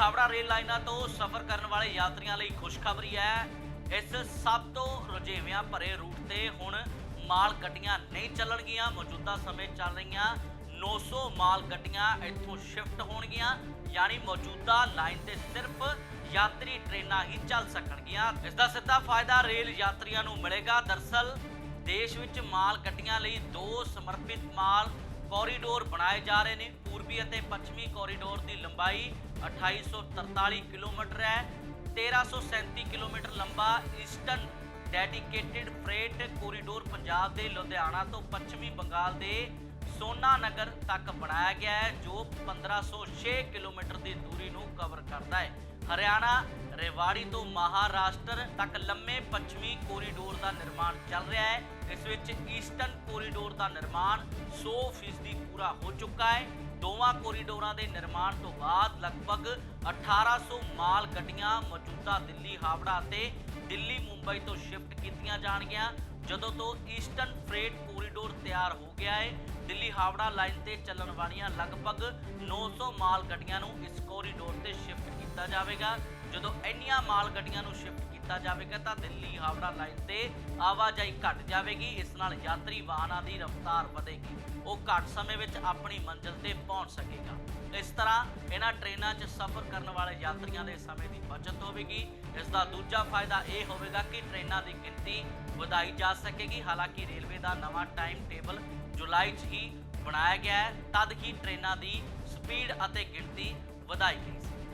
Howrah rail ਲਾਈਨਾਂ ਤੋਂ ਸਫ਼ਰ ਕਰਨ ਵਾਲੇ ਯਾਤਰੀਆਂ ਲਈ ਖੁਸ਼ਖਬਰੀ ਹੈ। ਇਸ ਸਭ ਤੋਂ ਰੁਝੇਵਿਆਂ ਭਰੇ ਰੂਟ ਤੇ ਹੁਣ ਮਾਲ ਗੱਡੀਆਂ ਨਹੀਂ ਚੱਲਣਗੀਆਂ। ਮੌਜੂਦਾ ਸਮੇਂ ਚੱਲ ਰਹੀਆਂ। 900 ਮਾਲ ਗੱਡੀਆਂ ਇੱਥੋਂ ਸ਼ਿਫਟ ਹੋਣਗੀਆਂ। ਯਾਨੀ ਮੌਜੂਦਾ ਲਾਈਨ ਤੇ ਸਿਰਫ ਯਾਤਰੀ ਟ੍ਰੇਨਾਂ ਹੀ ਚੱਲ ਸਕਣਗੀਆਂ। ਇਸ ਦਾ ਸਿੱਧਾ ਫਾਇਦਾ ਰੇਲ ਯਾਤਰੀਆਂ ਨੂੰ ਮਿਲੇਗਾ। ਦਰਸਲ, ਦੇਸ਼ ਵਿੱਚ ਮਾਲ ਗੱਡੀਆਂ ਲਈ ਦੋ ਸਮਰਪਿਤ ਮਾਲ ਕੋਰੀਡੋਰ ਬਣਾਏ ਜਾ ਰਹੇ ਨੇ। ਪੂਰਬੀ ਅਤੇ ਪੱਛਮੀ ਕੋਰੀਡੋਰ ਦੀ ਲੰਬਾਈ 2843 ਕਿਲੋਮੀਟਰ ਹੈ 1337 ਕਿਲੋਮੀਟਰ ਲੰਬਾ eastern dedicated freight corridor Punjab ਦੇ ਲੁਧਿਆਣਾ ਤੋਂ ਪੱਛਮੀ ਬੰਗਾਲ ਦੇ ਸੋਨਾ ਨਗਰ ਤੱਕ ਬਣਾਇਆ ਗਿਆ ਹੈ, ਜੋ 1506 ਕਿਲੋਮੀਟਰ ਦੀ ਦੂਰੀ ਨੂੰ ਕਵਰ ਕਰਦਾ ਹੈ। ਹਰਿਆਣਾ, ਰੇਵਾੜੀ ਤੋਂ ਮਹਾਰਾਸ਼ਟਰ ਤੱਕ ਲੰਮੇ ਪੱਛਮੀ ਕੋਰੀਡੋਰ ਦਾ ਨਿਰਮਾਣ ਚੱਲ ਰਿਹਾ ਹੈ। ਇਸ ਵਿੱਚ ਈਸਟਰਨ ਕੋਰੀਡੋਰ ਦਾ ਨਿਰਮਾਣ 100% ਪੂਰਾ ਹੋ ਚੁੱਕਾ ਹੈ। ਦੋਵਾਂ ਕੋਰੀਡੋਰਾਂ ਦੇ ਨਿਰਮਾਣ ਤੋਂ ਬਾਅਦ ਲਗਭਗ 1800 ਮਾਲ ਗੱਡੀਆਂ ਮੌਜੂਦਾ ਦਿੱਲੀ ਹਾਵੜਾ ਅਤੇ ਦਿੱਲੀ ਮੁੰਬਈ ਤੋਂ ਸ਼ਿਫਟ ਕੀਤੀਆਂ ਜਾਣਗੀਆਂ। ਜਦੋਂ ਤੋਂ ਈਸਟਰਨ ਫਰੇਟ ਕੋਰੀਡੋਰ ਤਿਆਰ ਹੋ ਗਿਆ ਹੈ ਦਿੱਲੀ ਹਾਵੜਾ ਲਾਈਨ ਤੇ ਚੱਲਣ ਵਾਲੀਆਂ ਲਗਭਗ 900 ਮਾਲ ਗੱਡੀਆਂ ਨੂੰ ਇਸ ਕੋਰੀਡੋਰ ਤੇ ਸ਼ਿਫਟ ਕੀਤਾ ਜਾਵੇਗਾ। ਜਦੋਂ ਇੰਨੀਆਂ ਮਾਲ ਗੱਡੀਆਂ ਨੂੰ ਸ਼ਿਫਟ ਕੀਤਾ ਜਾਵੇਗਾ ਤਾਂ ਦਿੱਲੀ ਹਾਵੜਾ ਲਾਈਨ ਤੇ ਆਵਾਜਾਈ ਘਟ ਜਾਵੇਗੀ। ਇਸ ਨਾਲ ਯਾਤਰੀ ਵਾਹਨਾਂ ਦੀ ਰਫ਼ਤਾਰ ਵਧੇਗੀ। ਉਹ ਘੱਟ ਸਮੇਂ ਵਿੱਚ ਆਪਣੀ ਮੰਜ਼ਿਲ ਤੇ ਪਹੁੰਚ ਸਕੇਗਾ। ਇਸ ਤਰ੍ਹਾਂ ਇਹਨਾਂ ਟ੍ਰੇਨਾਂ 'ਚ ਸਫ਼ਰ ਕਰਨ ਵਾਲੇ ਯਾਤਰੀਆਂ ਦੇ ਸਮੇਂ ਦੀ ਬਚਤ ਹੋਵੇਗੀ। ਇਸ ਦਾ ਦੂਜਾ ਫਾਇਦਾ ਇਹ ਹੋਵੇਗਾ ਕਿ ਟ੍ਰੇਨਾਂ ਦੀ ਗਿਣਤੀ ਵਧਾਈ ਜਾ ਸਕੇਗੀ। ਹਾਲਾਂਕਿ ਰੇਲਵੇ ਦਾ ਨਵਾਂ ਟਾਈਮ ਟੇਬਲ ਜੁਲਾਈ 'ਚ ਹੀ ਬਣਾਇਆ ਗਿਆ ਹੈ। ਤਦ ਹੀ ਟ੍ਰੇਨਾਂ ਦੀ ਸਪੀਡ ਅਤੇ ਗਿਣਤੀ ਵਧਾਈ ਗਈ ਸੀ।